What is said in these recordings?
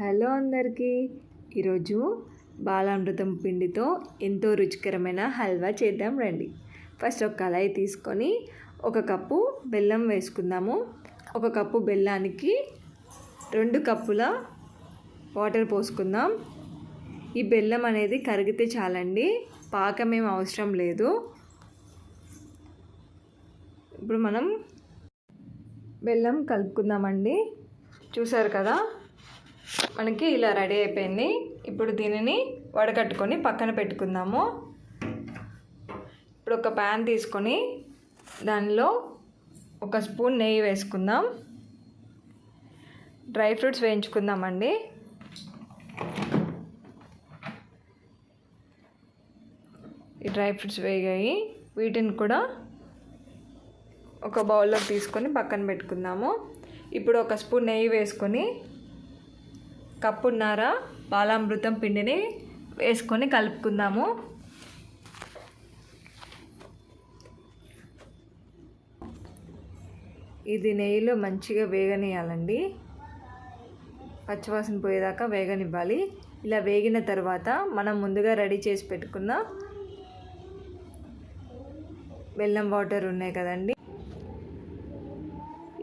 Hello అందరికీ. ఈరోజు బాలామృతం పిండితో ఎంతో రుచికరమైన హల్వా చేద్దాం రండి. ఫస్ట్ ఒక కళాయి తీసుకొని ఒక కప్పు బెల్లం వేసుకుందాము. ఒక కప్పు బెల్లానికి రెండు కప్పుల వాటర్ పోసుకుందాం. ఈ బెల్లం అనేది కరిగితే చాలండి పాకం ఏం అవసరం లేదు. ఇప్పుడు మనం బెల్లం కలుపుకుందామండి. చూసారు కదా? మనకి ఇలా రెడీ అయిపోయింది. ఇప్పుడు దీనిని వడకట్టుకొని పక్కన పెట్టుకుందాము. ఇప్పుడు ఒక ప్యాన్ తీసుకొని దానిలో ఒక స్పూన్ నెయ్యి వేసుకుందాం. డ్రై ఫ్రూట్స్ వేయించుకుందామండి. ఈ డ్రై ఫ్రూట్స్ వేగాయి. వీటిని కూడా ఒక బౌల్లో తీసుకొని పక్కన పెట్టుకుందాము. ఇప్పుడు ఒక స్పూన్ నెయ్యి వేసుకొని కప్పున్నర? బాలామృతం పిండిని వేసుకొని కలుపుకుందాము. ఇది నెయ్యిలో మంచిగా వేగనియాలండి పచ్చివాసన పోయేదాకా వేగనివ్వాలి. ఇలా వేగిన తర్వాత మనం ముందుగా రెడీ చేసి పెట్టుకున్న బెల్లం వాటర్ ఉన్నాయి కదండి.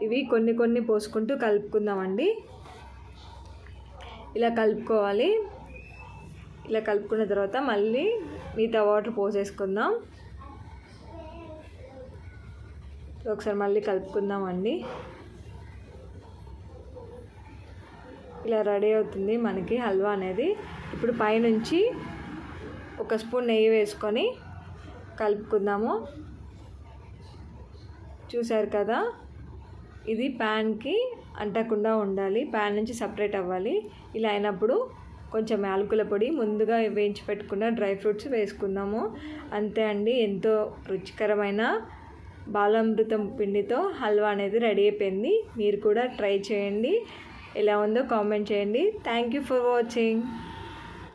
ఇవి కొన్ని కొన్ని పోసుకుంటూ కలుపుకుందామండి. ఇలా కలుపుకోవాలి. ఇలా కలుపుకున్న తర్వాత మళ్ళీ మిగతా వాటర్ పోసేసుకుందాం. ఒకసారి మళ్ళీ కలుపుకుందామండి. ఇలా రెడీ అవుతుంది మనకి హల్వా అనేది. ఇప్పుడు పైనుంచి ఒక స్పూన్ నెయ్యి వేసుకొని కలుపుకుందాము. చూసారు కదా? ఇది ప్యాన్కి అంటకుండా ఉండాలి. ప్యాన్ నుంచి సపరేట్ అవ్వాలి. ఇలా అయినప్పుడు కొంచెం యాలకుల పొడి ముందుగా వేయించి పెట్టుకున్న డ్రై ఫ్రూట్స్ వేసుకుందాము. అంతే అండి. ఎంతో రుచికరమైన బాలామృతం పిండితో హల్వా అనేది రెడీ అయిపోయింది. మీరు కూడా ట్రై చేయండి. ఎలా ఉందో కామెంట్ చేయండి. Thank you for watching.